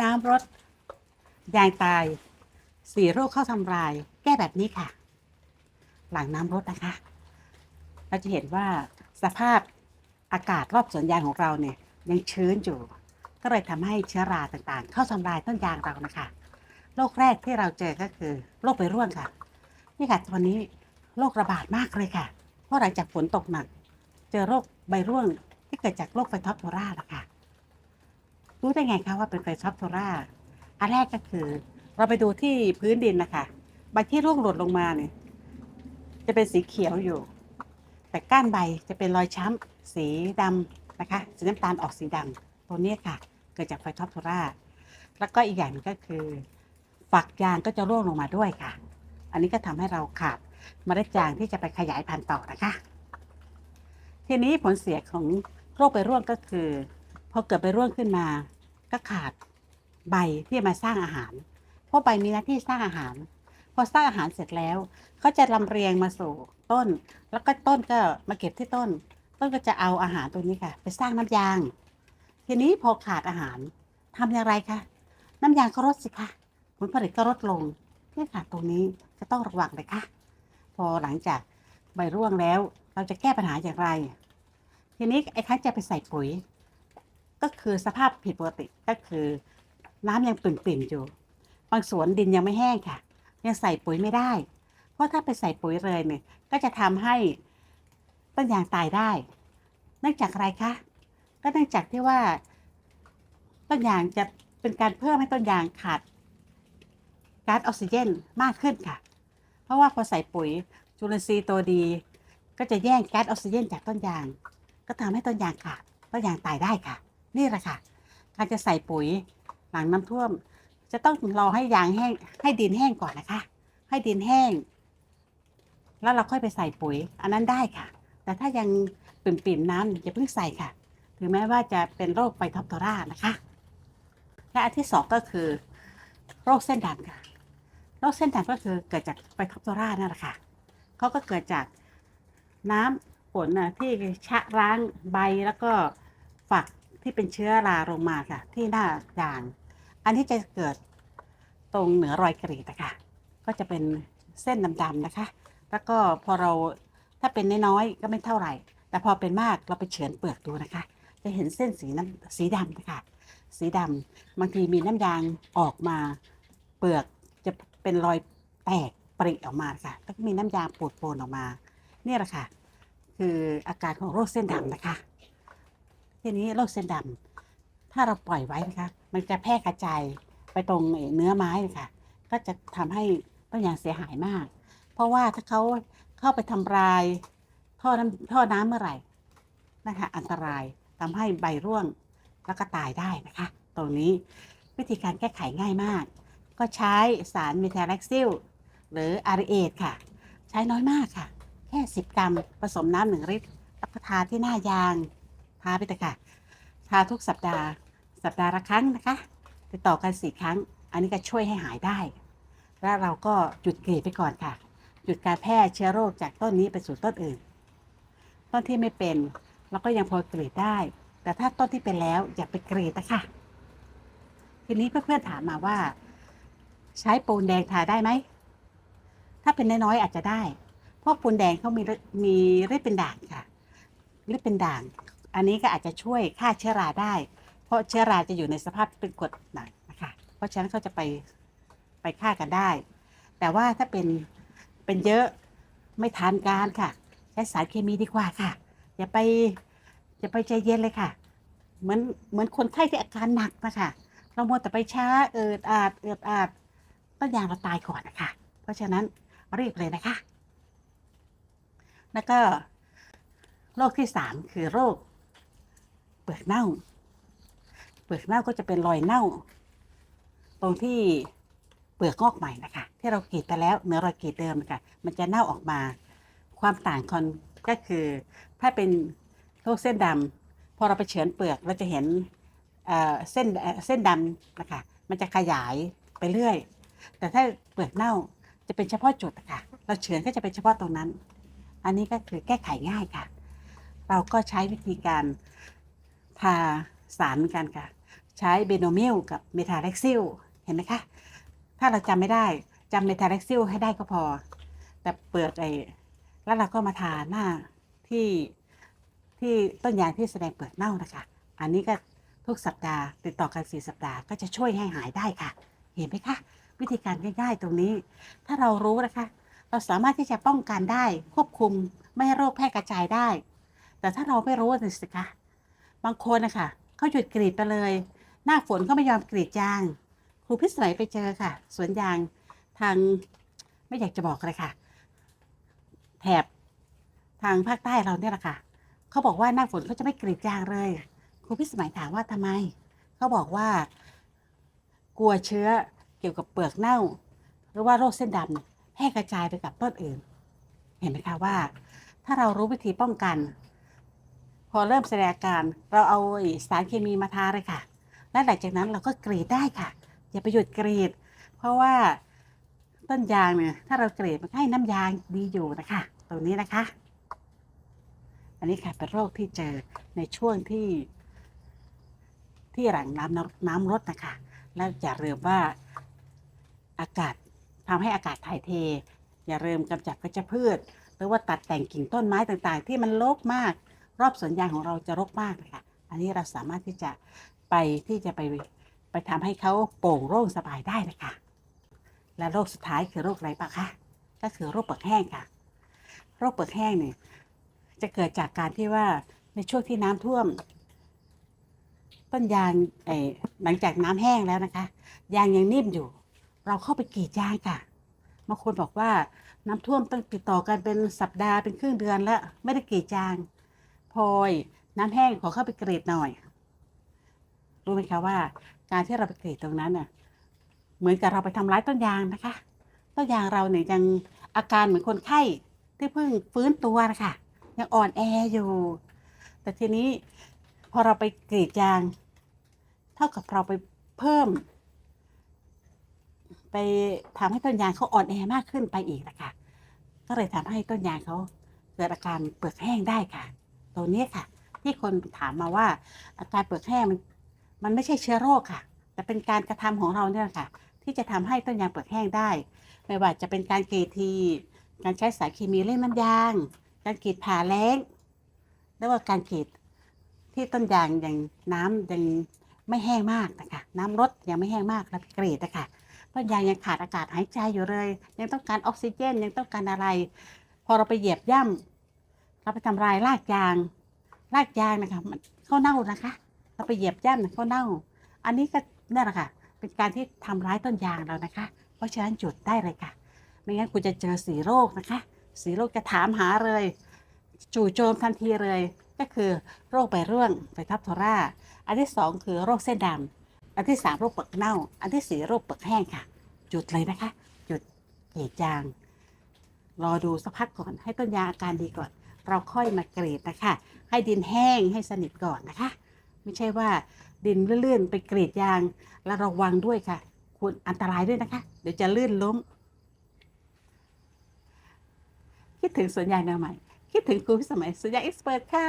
น้ำรดยางตายสีโรคเข้าทำลาย แก้แบบนี้ค่ะ หลังน้ำรดนะคะ เราจะเห็นว่าสภาพอากาศรอบสวนยางของเราเนี่ย ยังชื้นอยู่ ก็เลยทำให้เชื้อราต่างๆ เข้าทำลายต้นยางเรานะคะโรคแรกที่เราเจอก็คือโรคใบร่วงค่ะ นี่ค่ะตอนนี้โรคระบาดมากเลยค่ะ เพราะหลังจากฝนตกหนัก เจอโรคใบร่วงที่เกิดจากโรคไฟท็อปโทรานะค่ะ รู้ได้ไงคะว่าเป็นไฟท็อปโทราอันแรกก็คือ เราไปดูที่พื้นดินนะคะใบที่ร่วงหล่นลงมาเนี่ยจะเป็นสีเขียวอยู่ แต่ก้านใบจะเป็นรอยช้ำสีดำนะคะสีน้ำตาลออกสีดำตัวเนี้ยค่ะ เกิดจากไฟท็อปโทราแล้วก็อีกอย่างก็คือฝักยางก็จะร่วงลงมาด้วยค่ะ อันนี้ก็ทำให้เราขาดเมล็ดยางที่จะไปขยายพันธุ์ต่อนะคะ ทีนี้ผลเสียของโรคใบร่วงก็คือ พอเกิดใบร่วงขึ้นมา ก็ขาดใบที่จะมาสร้างอาหาร เพราะใบมีหน้าที่สร้างอาหาร พอสร้างอาหารเสร็จแล้วเขาจะลำเรียงมาสู่ต้น แล้วก็ต้นก็มาเก็บที่ต้น ต้นก็จะเอาอาหารตัวนี้ค่ะ ไปสร้างน้ำยาง ทีนี้พอขาดอาหารทำอย่างไรคะน้ำยางก็ลดสิคะผลผลิตก็ลดลงนี่ค่ะตรงนี้จะต้องระวังเลยค่ะ พอหลังจากใบร่วงแล้ว เราจะแก้ปัญหาอย่างไร ทีนี้ไอ้คันจะไปใส่ปุ๋ย ก็คือสภาพผิดปกติก็คือน้ำยังปิ่มๆอยู่ บางสวนดินยังไม่แห้งค่ะ ยังใส่ปุ๋ยไม่ได้ เพราะถ้าไปใส่ปุ๋ยเลยเนี่ย ก็จะทำให้ต้นยางตายได้ เนื่องจากอะไรคะ ก็เนื่องจากที่ว่าต้นยางจะเป็นการเพิ่มให้ต้นยางขาดก๊าซออกซิเจนมากขึ้นค่ะ เพราะว่าพอใส่ปุ๋ยจุลินทรีย์ตัวดี ก็จะแย่งก๊สออกซิเจนจากต้นยาง ก็ทำให้ต้นยางขาดต้นยางตายได้ค่ะ นี่แหละค่ะ การจะใส่ปุ๋ยหลังน้ำท่วม จะต้องรอให้ยางแห้ง ให้ดินแห้งก่อนนะคะ ให้ดินแห้ง แล้วเราค่อยไปใส่ปุ๋ย อันนั้นได้ค่ะ แต่ถ้ายังปิ่มๆน้ำอย่าเพิ่งใส่ค่ะ ถึงแม้ว่าจะเป็นโรคไฟท็อปโทรานะคะ และอันที่สองก็คือ โรคเส้นดำค่ะโรคเส้นดำก็คือเกิดจากไฟท็อปโทรานั่นแหละค่ะเขาก็เกิดจากน้ำฝนนะที่ชะล้างใบแล้วก็ฝัก ที่เป็นเชื้อราลงมาค่ะ ที่หน้ายาง อันที่จะเกิดตรงเหนือรอยกรีดนะคะก็จะเป็นเส้นดำๆนะคะ แล้วก็พอเราถ้าเป็นน้อยๆก็ไม่เท่าไหร่ แต่พอเป็นมากเราไปเฉือนเปลือกดูนะคะ จะเห็นเส้นสีน้ำสีดำนะคะสีดำบางทีมีน้ำยางออกมา เปลือกจะเป็นรอยแตกปริออกมาค่ะ แล้วก็มีน้ำยางปูดโปนออกมา เนี่ยแหละค่ะ คืออาการของโรคเส้นดำนะคะ ทีนี้โรคเส้นดำถ้าเราปล่อยไว้นะคะ มันจะแพร่กระจายไปตรงเนื้อไม้นะคะก็จะทำให้ต้นยางเสียหายมาก เพราะว่าถ้าเขาเข้าไปทำลายท่อน้ำท่อน้ำเมื่อไหร่นะคะ อันตรายทำให้ใบร่วงแล้วก็ตายได้นะคะ ตรงนี้วิธีการแก้ไขง่ายมาก ก็ใช้สารเมทาแล็กซิลหรืออาริเอทค่ะ ใช้น้อยมากค่ะ แค่ 10 กรัมผสมน้ำหนึ่งลิตรแล้วก็ทาที่หน้ายางาไปเถอะค่ะ ทาทุกสัปดาห์ สัปดาห์ละครั้งนะคะ ติดต่อกันสี่ครั้ง อันนี้ก็ช่วยให้หายได้ แล้วเราก็หยุดกรีดไปก่อนค่ะ หยุดการแพร่เชื้อโรคจากต้นนี้ไปสู่ต้นอื่น ต้นที่ไม่เป็นเราก็ยังพอกรีดได้ แต่ถ้าต้นที่เป็นแล้วอย่าไปกรีดนะคะ ทีนี้เพื่อนๆถามมาว่า ใช้ปูนแดงทาได้ไหม ถ้าเป็นน้อยๆอาจจะได้ เพราะปูนแดงเขามีมีฤทธิ์เป็นด่างค่ะฤทธิ์เป็นด่าง อันนี้ก็อาจจะช่วยฆ่าเชื้อราได้ เพราะเชื้อราจะอยู่ในสภาพเป็นกรดหนักนะคะ เพราะฉะนั้นเขาจะไปไปฆ่ากันได้ แต่ว่าถ้าเป็นเป็นเยอะไม่ทานการค่ะ ใช้สารเคมีดีกว่าค่ะ อย่าไปอย่าไปใจเย็นเลยค่ะ เหมือนเหมือนคนไข้ที่อาการหนักนะคะเราโมวแต่ไปช้าเอิดอาดเอิดอาดต้นยางเราตายก่อนนะคะ เพราะฉะนั้นรีบเลยนะคะ แล้วก็โรคที่สามคือโรค ปลือกเน่า เปลือกเน่าก็จะเป็นรอยเน่า ตรงที่เปลือกงอกใหม่นะคะ ที่เรากรีดไปแล้วเนื้อรอยกรีดเดิมนะคะมันจะเน่าออกมา ความต่างคนก็คือ ถ้าเป็นโรคเส้นดำพอเราไปเฉือนเปลือกเราจะเห็นเเส้นเส้นดำนะคะมันจะขยายไปเรื่อย แต่ถ้าเปลือกเน่าจะเป็นเฉพาะจุดนะคะเราเฉือนก็จะเป็นเฉพาะตรงนั้น อันนี้ก็คือแก้ไขง่ายค่ะ เราก็ใช้วิธีการ ทาสารเหมือนกันค่ะ ใช้เบโนมิลกับเมทาเล็กซิลเห็นไหมคะ ถ้าเราจำไม่ได้จำเมทาเล็กซิลให้ได้ก็พอ แต่เปิดไอ้แล้วเราก็มาทาหน้าที่ที่ต้นยางที่แสดงเปลือกเน่านะคะ อันนี้ก็ทุกสัปดาห์ติดต่อกันสี่สัปดาห์ก็จะช่วยให้หายได้ค่ะ เห็นไหมคะ วิธีการง่ายๆตรงนี้ ถ้าเรารู้นะคะ เราสามารถที่จะป้องกันได้ควบคุมไม่ให้โรคแพร่กระจายได้ แต่ถ้าเราไม่รู้สิคะ บางคนนะคะเขาหยุดกรีดไปเลย หน้าฝนก็ไม่ยอมกรีดยาง ครูพิสมัยไปเจอค่ะ สวนยางทางไม่อยากจะบอกเลยค่ะ แถบทางภาคใต้เราเนี่ยแหละค่ะเขาบอกว่าหน้าฝนเขาจะไม่กรีดยางเลย ครูพิสมัยถามว่าทำไมเขาบอกว่า กลัวเชื้อเกี่ยวกับเปลือกเน่า หรือว่าโรคเส้นดำแพร่กระจายไปกับต้นอื่น เห็นไหมคะว่า ถ้าเรารู้วิธีป้องกัน พอเริ่มแสดงอาการเราเอาสารเคมีมาทาเลยค่ะ และหลังจากนั้นเราก็กรีดได้ค่ะ อย่าไปหยุดกรีด เพราะว่าต้นยางเนี่ยถ้าเรากรีดมันให้น้ำยางดีอยู่นะคะตรงนี้นะคะ อันนี้ค่ะเป็นโรคที่เจอในช่วงที่ที่หลังน้ำน้ำลดนะคะแล้วอย่าลืมว่าอากาศทำให้อากาศถ่ายเท อย่าลืมกำจัดวัชพืช หรือว่าตัดแต่งกิ่งต้นไม้ต่างๆ ที่มันโรกมาก รอบสวนยางของเราจะรกมากนะคะอันนี้เราสามารถที่จะไปที่จะไปไปทำให้เขาโป่งโล่งสบายได้นะคะ และโรคสุดท้ายคือโรคอะไรปะคะก็คือโรคเปลือกแห้งค่ะ โรคเปลือกแห้งเนี่ยจะเกิดจากการที่ว่าในช่วงที่น้ำท่วม ต้นยางเอหลังจากน้ำแห้งแล้วนะคะ ยางยังนิ่มอยู่ เราเข้าไปกรีดยางค่ะบางคนบอกว่าน้ำท่วมต้องติดต่อกันเป็นสัปดาห์เป็นครึ่งเดือนแล้ว ไม่ได้กรีดยาง อยน้ำแห้งขอเข้าไปกรีดหน่อย รู้ไหมคะว่า การที่เราไปกรีดตรงนั้นน่ะ เหมือนกับเราไปทำร้ายต้นยางนะคะ ต้นยางเราเนี่ยยังอาการเหมือนคนไข้ที่เพิ่งฟื้นตัวนะคะยังอ่อนแออยู่ แต่ทีนี้พอเราไปกรีดยาง เท่ากับเราไปเพิ่ม ไปทำให้ต้นยางเขาอ่อนแอมากขึ้นไปอีกนะคะก็เลยทำให้ต้นยางเขาเกิดอาการเปลือกแห้งได้ค่ะ ตัวนี้ค่ะ ที่คนถามมาว่า อาการเปลือกแห้งมันมันไม่ใช่เชื้อโรคค่ะ แต่เป็นการกระทำของเราเนี่ยค่ะ ที่จะทำให้ต้นยางเปลือกแห้งได้ ไม่ว่าจะเป็นการเกรีดทีการใช้สารเคมีเล่นน้ำยาง การกรีดผ่าแล้งหรือว่าการกรีดที่ต้นยางยังน้ำยังไม่แห้งมากนะคะน้ำลดยังไม่แห้งมากแล้วกรีดนะคะต้นยางยังขาดอากาศหายใจอยู่เลย ยังต้องการออกซิเจนยังต้องการอะไร พอเราไปเหยียบย่ำ เราไปทำลายรากยาง รากยางนะคะมันเขาเน่านะคะเราไปเหยียบย่ำเนี่ยเขาเน่า อันนี้ก็นั่นแหละค่ะ เป็นการที่ทำร้ายต้นยางเรานะคะ เพราะฉะนั้นหยุดได้เลยค่ะ ไม่งั้นคุณจะเจอสีโรคนะคะ สีโรคจะถามหาเลย จู่โจมทันทีเลย ก็คือโรคใบร่วงใบทับทอร่า อันที่สองคือโรคเส้นดำอันที่สามโรคเปลือกเน่า อันที่สี่โรคเปลือกแห้งค่ะ หยุดเลยนะคะ หยุดกรีดยาง รอดูสักพักก่อนให้ต้นยางอาการดีก่อน เราค่อยมากรีดนะคะ ให้ดินแห้งให้สนิทก่อนนะคะ ไม่ใช่ว่าดินเลื่อนๆไปกรีดยางแล้วระวังด้วยค่ะคุณอันตรายด้วยนะคะ เดี๋ยวจะลื่นล้ม คิดถึงสวนยางแนวใหม่ คิดถึงครูพิสมัยสวนยางเอ็กซ์เพรสค่ะ